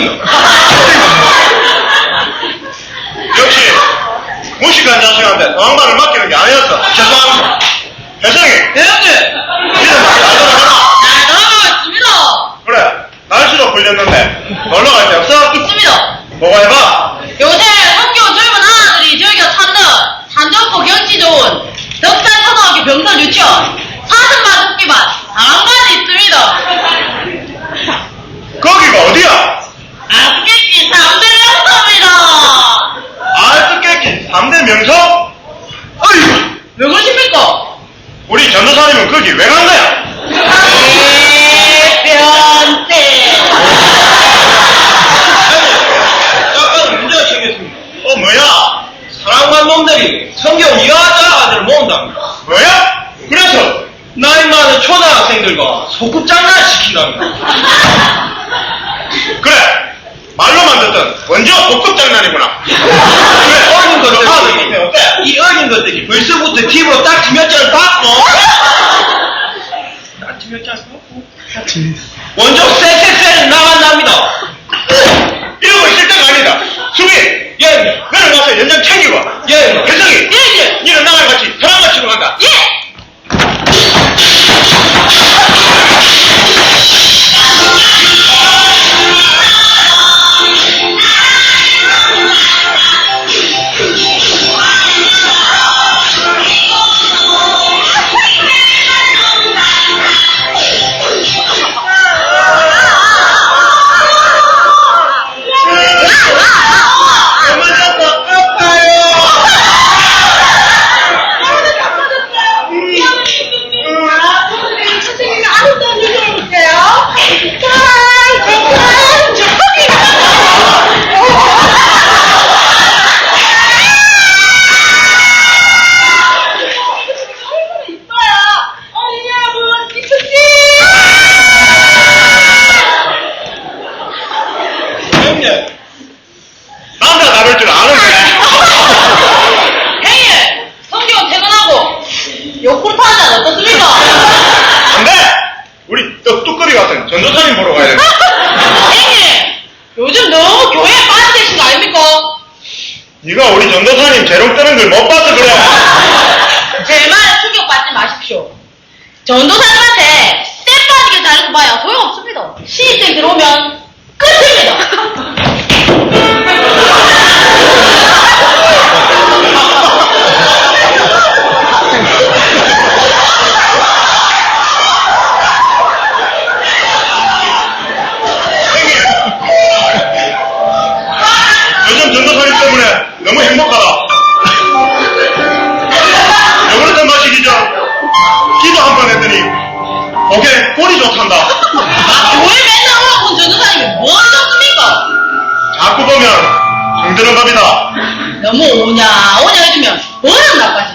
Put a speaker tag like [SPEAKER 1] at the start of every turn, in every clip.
[SPEAKER 1] 역시 무식한 자식한테 상황만을 맡기는 게 아니었어. 죄송합니다. 혜성이,
[SPEAKER 2] 대형님!
[SPEAKER 1] 니는 많이 알더라잖아.
[SPEAKER 2] 잘 다녀왔습니다!
[SPEAKER 1] 그래, 날씨도 풀렸는데 놀러 갈 데 없어?
[SPEAKER 2] 있습니다!
[SPEAKER 1] 뭐가 해봐?
[SPEAKER 2] 요새 학교 젊은 아들이 저희가 찾는 산적고 경치 좋은 덕산 초등학교 병선 유치원 사슴만 토끼반 상관이 있습니다.
[SPEAKER 1] 거기가 어디야?
[SPEAKER 2] 아스케치 3대 명소입니다.
[SPEAKER 1] 아이스 깨낀 3대 명소? 어이구,
[SPEAKER 2] 누구십니까?
[SPEAKER 1] 우리 전도사님은 거기 왜 간 거야?
[SPEAKER 2] 대변대.
[SPEAKER 3] 잠깐 문제가 생겼습니다.
[SPEAKER 1] 어, 뭐야?
[SPEAKER 3] 사랑만 놈들이 성경 이하자 아들을 모은답니다.
[SPEAKER 1] 뭐야?
[SPEAKER 3] 그래서 나이 많은 소꿉장난 시킨답니다.
[SPEAKER 1] 그래, 말로만 듣던 원조 복급 장난이구나.
[SPEAKER 3] 그래, 어린
[SPEAKER 1] 너 아들
[SPEAKER 3] 것들이,
[SPEAKER 1] 밑에 어때?
[SPEAKER 3] 이 어린 것들이 벌써부터 집으로 딱지 몇 장을 받고, 딱지 몇 장을 받고, 원조 쎄쎄쎄를 나간답니다.
[SPEAKER 1] 이러고 있을 때가 아니다. 수비,
[SPEAKER 3] 예,
[SPEAKER 1] 너는 와서 연장 챙기고.
[SPEAKER 3] 예,
[SPEAKER 1] 혜성이,
[SPEAKER 2] 예,
[SPEAKER 1] 전도사님 재롱 뜨는 걸 못 봐서 그래.
[SPEAKER 2] 제 말에 충격받지 마십시오. 전도사님한테 쎄 빠지게 잘해서 봐야 소용없습니다. 신입생 들어오면
[SPEAKER 1] 기도 한 번 했더니 목에 볼이 좋단다.
[SPEAKER 2] 아, 교회 맨날 오라고 전도사님이 뭐 하셨습니까?
[SPEAKER 1] 자꾸 보면 정드는 겁니다.
[SPEAKER 2] 너무 오냐 오냐 해주면 버릇 나빠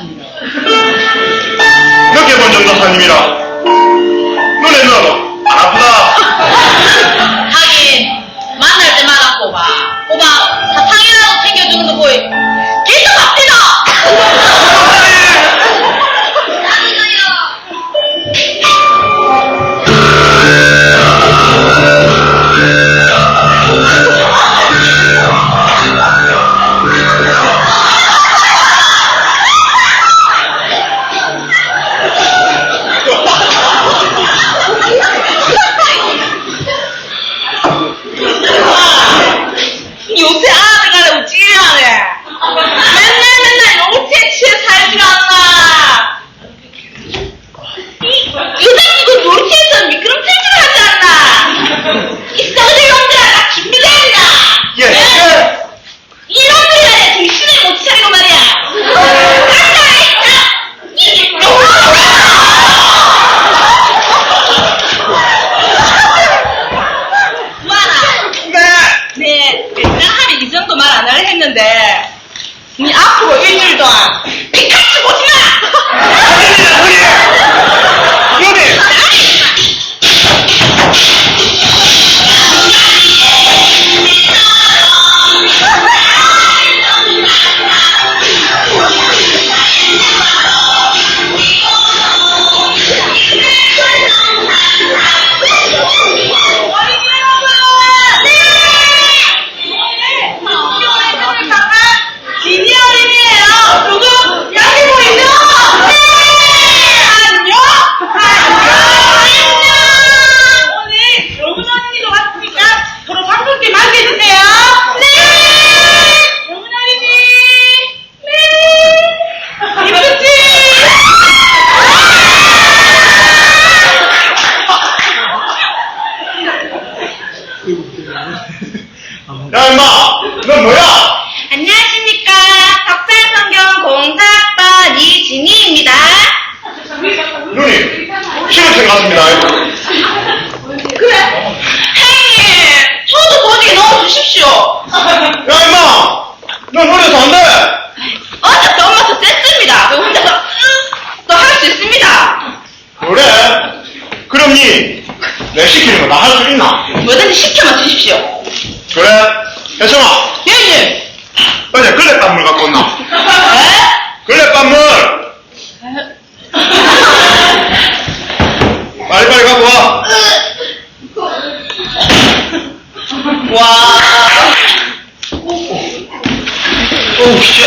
[SPEAKER 1] 내 시키는 거다할수 있나?
[SPEAKER 4] 뭐든지 시켜만 주십시오.
[SPEAKER 1] 그래? 혜성아,
[SPEAKER 4] 예님.
[SPEAKER 1] 어제 걸레밥물 갖고 온나?
[SPEAKER 4] 에?
[SPEAKER 1] 걸레밥물! 빨리빨리 갖고 와.
[SPEAKER 4] 와.
[SPEAKER 5] 오우, 씨.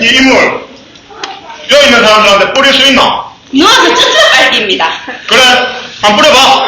[SPEAKER 1] 이 인물, 여기 있는 사람들한테 뿌릴 수 있나?
[SPEAKER 4] 누워서 쭈쭈 빨기입니다.
[SPEAKER 1] 그래? 한번 뿌려봐.